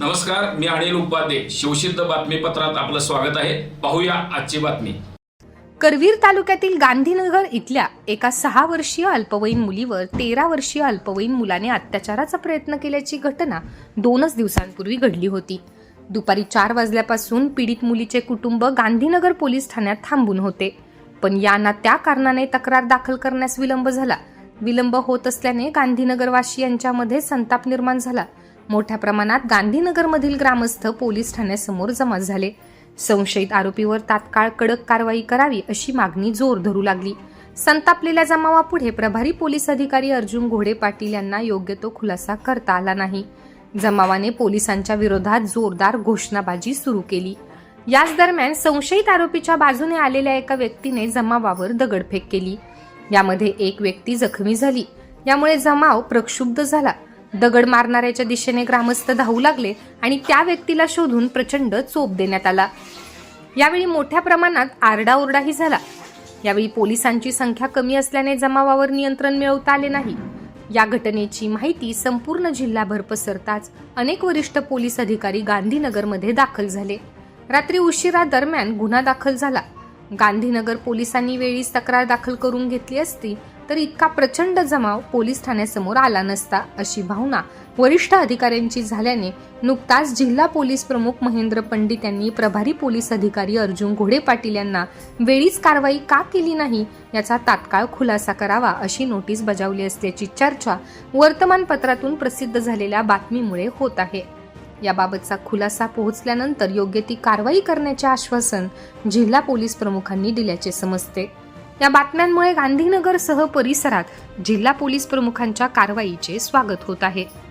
नमस्कार मी अनिल उपाध्ये. शिवसिद्ध बातमीपत्रात आपलं स्वागत आहे. पाहूया आजची बातमी. करवीर तालुक्यातील गांधीनगर इथल्या एका सहा वर्षीय अल्पवयीन मुलीवर तेरा वर्षीय अल्पवयीन मुलाने अत्याचाराचा प्रयत्न केल्याची घटना दोनच दिवसांपूर्वी घडली होती. दुपारी चार वाजल्यापासून पीडित मुलीचे कुटुंब गांधीनगर पोलीस ठाण्यात थांबून होते. पण यांना त्या कारणाने तक्रार दाखल करण्यास विलंब झाला. विलंब होत असल्याने गांधीनगरवासी यांच्यामध्ये संताप निर्माण झाला. मोठ्या प्रमाणात गांधीनगरमधील ग्रामस्थ पोलीस ठाण्यासमोर जमा झाले. संशयित आरोपीवर तात्काळ कडक कारवाई करावी अशी मागणी जोर धरू लागली. संतापलेल्या जमावापुढे प्रभारी पोलीस अधिकारी अर्जुन घोडे पाटील यांना योग्य तो खुलासा करता आला नाही. जमावाने पोलिसांच्या विरोधात जोरदार घोषणाबाजी सुरू केली. याच दरम्यान संशयित आरोपीच्या बाजूने आलेल्या एका व्यक्तीने जमावावर दगडफेक केली. यामध्ये एक व्यक्ती जखमी झाली. यामुळे जमाव प्रक्षुब्ध झाला. दगड मारणाऱ्याच्या दिशेने ग्रामस्थ धावू लागले आणि त्या व्यक्तीला शोधून प्रचंड चोप देण्यात आला. यावेळी मोठ्या प्रमाणात आरडाओरडाही झाला. यावेळी पोलिसांची संख्या कमी असल्याने जमावावर नियंत्रण मिळवता आले नाही. या घटनेची माहिती संपूर्ण जिल्हाभर पसरताच अनेक वरिष्ठ पोलीस अधिकारी गांधीनगरमध्ये दाखल झाले. रात्री उशिरा दरम्यान गुन्हा दाखल झाला. गांधीनगर पोलिसांनी वेळीच तक्रार दाखल करून घेतली असती तर इतका प्रचंड जमाव पोलीस ठाण्यासमोर आला नसता अशी भावना वरिष्ठ अधिकाऱ्यांची झाल्याने नुकताच जिल्हा पोलीस प्रमुख महेंद्र पंडित यांनी प्रभारी पोलीस अधिकारी अर्जुन घोडे पाटील यांना वेळीच कारवाई का केली नाही याचा तात्काळ खुलासा करावा अशी नोटीस बजावली असल्याची चर्चा वर्तमानपत्रातून प्रसिद्ध झालेल्या बातमीमुळे होत आहे. याबाबतचा खुलासा पोहोचल्यानंतर योग्य ती कारवाई करण्याचे आश्वासन जिल्हा पोलीस प्रमुखांनी दिल्याचे समजते. या बातम्यांमुळे गांधीनगरसह परिसरात जिल्हा पोलीस प्रमुखांच्या कारवाईचे स्वागत होत आहे.